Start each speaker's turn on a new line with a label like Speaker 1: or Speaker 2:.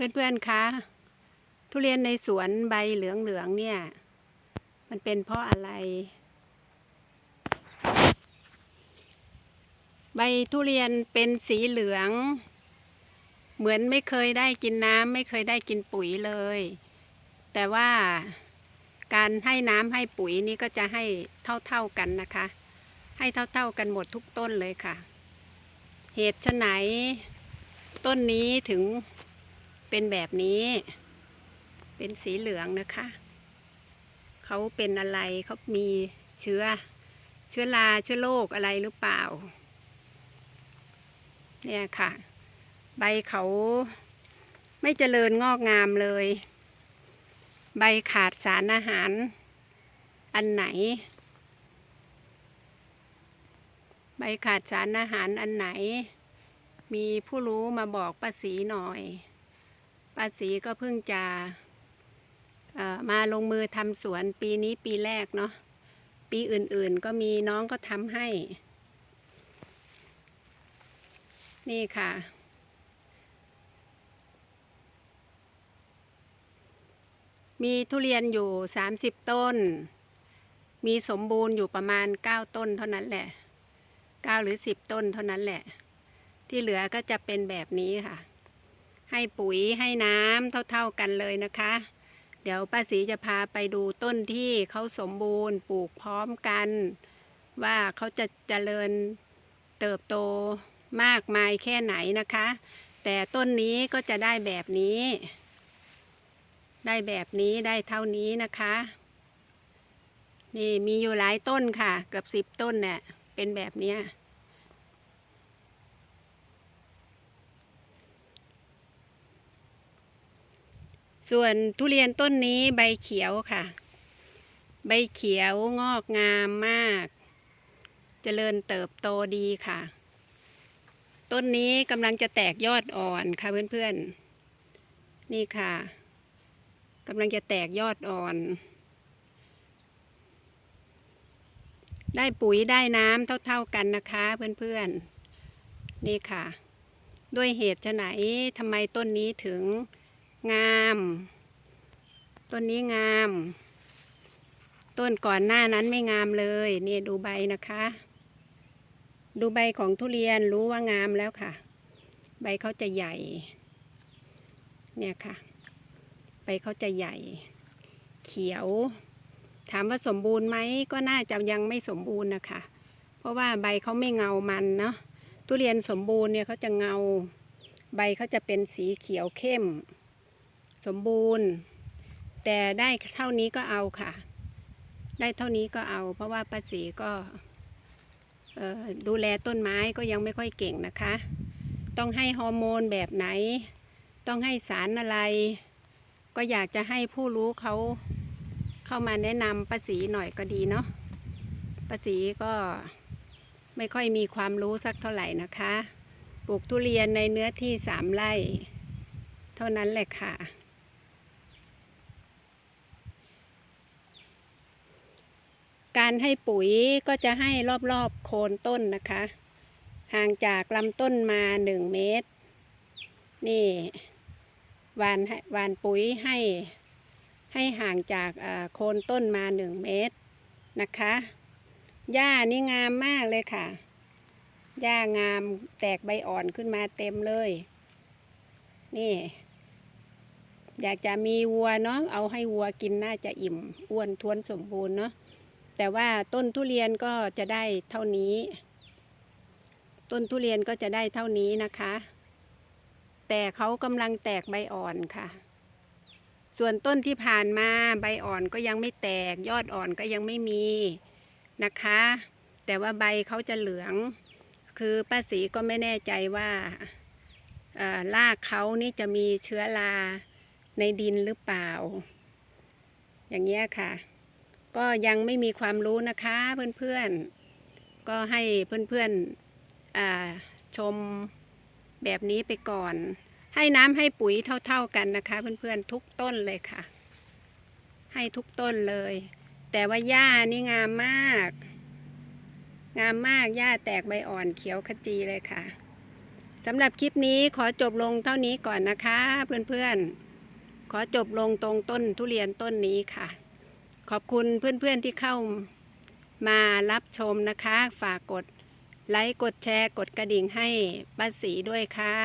Speaker 1: เพื่อนๆ คะ ทุเรียนในสวนใบเหลืองๆ เนี่ย มันเป็นเพราะอะไร ใบทุเรียนเป็นสีเหลือง เหมือนไม่เคยได้กินน้ำไม่เคยได้กินปุ๋ยเลย แต่ว่าการให้น้ำให้ปุ๋ยนี่ก็จะให้เท่าๆกันนะคะ ให้เท่าๆกันหมดทุกต้นเลยค่ะ เหตุไฉนต้นนี้ถึง เป็นแบบนี้ เป็นสีเหลืองนะคะ เขาเป็นอะไรเขามีเชื้อ เชื้อราเชื้อโรคอะไรหรือเปล่า เนี่ยค่ะ ใบเขาไม่เจริญงอกงามเลย ใบขาดสารอาหาร อันไหน ใบขาดสารอาหารอันไหน มีผู้รู้มาบอกป้าสีหน่อย ป้าสีก็เพิ่งจะมาลงมือทำสวนปีนี้ปีแรกเนาะปีอื่นๆก็มีน้องก็ทำให้ นี่ค่ะ มีทุเรียนอยู่สามสิบต้น มีสมบูรณ์อยู่ประมาณเก้าต้นเท่านั้นแหละเก้าหรือสิบต้นเท่านั้นแหละ ที่เหลือก็จะเป็นแบบนี้ค่ะ ให้ปุ๋ยให้น้ำเท่า ๆกันเลยนะคะ เดี๋ยวป้าศรีจะพาไปดูต้นที่เขาสมบูรณ์ปลูกพร้อมกัน ว่าเขาจะเจริญเติบโตมากมายแค่ไหนนะคะ แต่ต้นนี้ก็จะได้แบบนี้ ได้แบบนี้ได้เท่านี้นะคะ นี่มีอยู่หลายต้นค่ะเกือบสิบต้นเนี่ยเป็นแบบเนี้ย ส่วนทุเรียนต้นนี้ใบเขียวค่ะ ใบเขียวงอกงามมากเจริญเติบโตดีค่ะ ต้นนี้กำลังจะแตกยอดอ่อนค่ะเพื่อนๆ นี่ค่ะกำลังจะแตกยอดอ่อน ได้ปุ๋ยได้น้ำเท่าๆกันนะคะเพื่อนๆ นี่ค่ะ ด้วยเหตุไฉนทำไมต้นนี้ถึง งาม ต้นนี้งาม ต้นก่อนหน้านั้นไม่งามเลยเนี่ยดูใบนะคะ ดูใบของทุเรียนรู้ว่างามแล้วค่ะ ใบเขาจะใหญ่ เนี่ยค่ะ ใบเขาจะใหญ่ เขียว ถามว่าสมบูรณ์ไหมก็น่าจะยังไม่สมบูรณ์นะคะ เพราะว่าใบเขาไม่เงามันเนาะทุเรียนสมบูรณ์เนี่ยเขาจะเงา ใบเขาจะเป็นสีเขียวเข้ม สมบูรณ์ แต่ได้เท่านี้ก็เอาค่ะ ได้เท่านี้ก็เอา เพราะว่าป้าศรีก็ดูแลต้นไม้ก็ยังไม่ค่อยเก่งนะคะ ต้องให้ฮอร์โมนแบบไหน ต้องให้สารอะไร ก็อยากจะให้ผู้รู้เขาเข้ามาแนะนำป้าศรีหน่อยก็ดีเนาะป้าศรีก็ไม่ค่อยมีความรู้สักเท่าไหร่นะคะ ปลูกทุเรียนในเนื้อที่สามไร่ เท่านั้นแหละค่ะ การให้ปุ๋ยก็จะให้รอบๆโคนต้นนะคะ ห่างจากลำต้นมาหนึ่งเมตร นี่หวานให้วานปุ๋ยให้ ให้ห่างจากอ่อโคนต้นมาหนึ่งเมตรนะคะหญ้านี่งามมากเลยค่ะหญ้างามแตกใบอ่อนขึ้นมาเต็มเลย นี่ อยากจะมีวัวเนาะเอาให้วัวกินน่าจะอิ่มอ้วนท้วนสมบูรณ์เนาะ แต่ว่าต้นทุเรียนก็จะได้เท่านี้ ต้นทุเรียนก็จะได้เท่านี้นะคะ แต่เขากำลังแตกใบอ่อนค่ะ ส่วนต้นที่ผ่านมาใบอ่อนก็ยังไม่แตก ยอดอ่อนก็ยังไม่มีนะคะ แต่ว่าใบเขาจะเหลือง คือป้าศรีก็ไม่แน่ใจว่าเอ่อรากเขานี่จะมีเชื้อราในดินหรือเปล่า อย่างเงี้ยค่ะ ก็ยังไม่มีความรู้นะคะเพื่อนๆ ก็ให้เพื่อนๆชมแบบนี้ไปก่อน ให้น้ำให้ปุ๋ยเท่าๆกันนะคะ เพื่อนๆทุกต้นเลยค่ะ ให้ทุกต้นเลย แต่ว่าหญ้านี่งามมาก งามมากหญ้าแตกใบอ่อนเขียวขจีเลยค่ะสำหรับคลิปนี้ขอจบลงเท่านี้ก่อนนะคะ เพื่อนๆ ขอจบลงตรงต้นทุเรียนต้นนี้ค่ะ ขอบคุณเพื่อนๆที่เข้ามารับชมนะคะ ฝากกดไลค์ กดแชร์ กดกระดิ่งให้ป้าสีด้วยค่ะ